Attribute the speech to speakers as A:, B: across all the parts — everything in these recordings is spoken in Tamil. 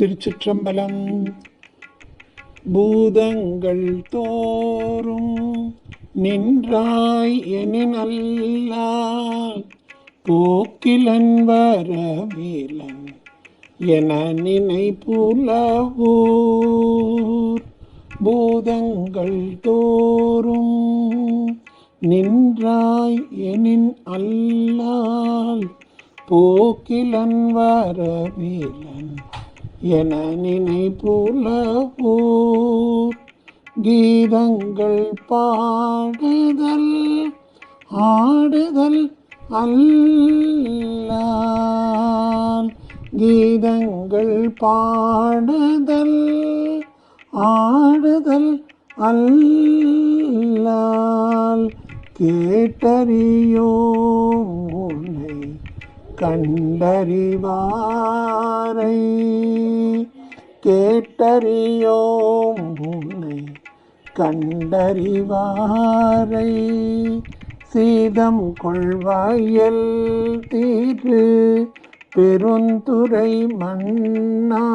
A: திருச்சிற்றம்பலம். பூதங்கள் தோறும் நின்றாய் எனினல்லால் போக்கிலன் வரவேலன் என நினைப்புலவூர். பூதங்கள் தோறும் நின்றாய் எனின் அல்லால் போக்கிலன் வரவேலன் என நினைப்புலவூர் கீதங்கள் பாடுதல் ஆடுதல் அல்ல கீதங்கள் பாடுதல் ஆடுதல் அல்லால் கேட்டறியோ உன்னை கண்டறிவாரை கேட்டறியோம் உன்னை கண்டறிவாரை. சீதம் கொள்வாயல் தீரு பெருந்துரை மன்னா.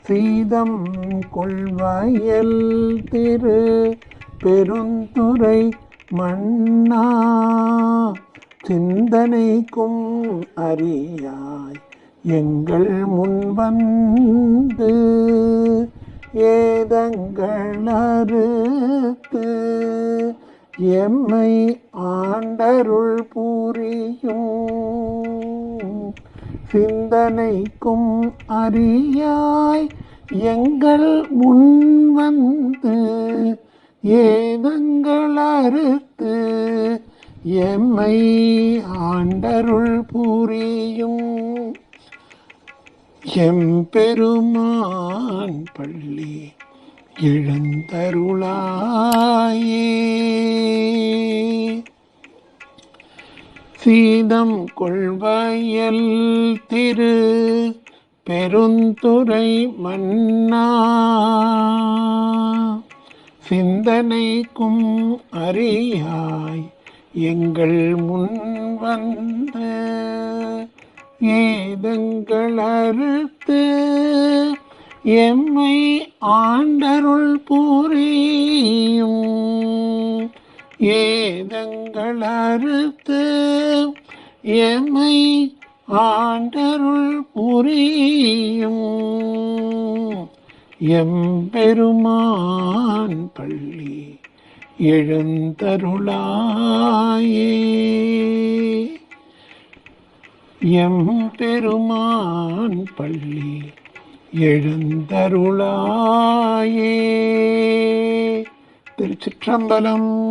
A: சீதம் கொள்வாயல் திரு பெருந்துரை மன்னா. சிந்தனைக்கும் அறியாய் எங்கள் முன்வந்து ஏதங்கள் அறுத்து எம்மை ஆண்டருள் பூரியும். சிந்தனைக்கும் அறியாய் எங்கள் முன்வந்து ஏதங்கள் அறுத்து எம்மை ஆண்டருள் பூரியும் எம்பெருமான் பள்ளி எழுந்தருளாயே. சீதம் கொள்வயல் திரு பெருந்துரை மன்னா. சிந்தனைக்கும் அறியாய் எங்கள் முன் வந்த ஏதங்கள் அறுத்து எம்மை ஆண்டருள் பூரியும். ஏதங்கள் அறுத்து எம்மை ஆண்டருள் புரியும். எம்பெருமான் பள்ளி எழுந்தருளாயே. எம் பெருமான் பள்ளி எழுந்தருளாயே. திருச்சிற்றம்பலம்.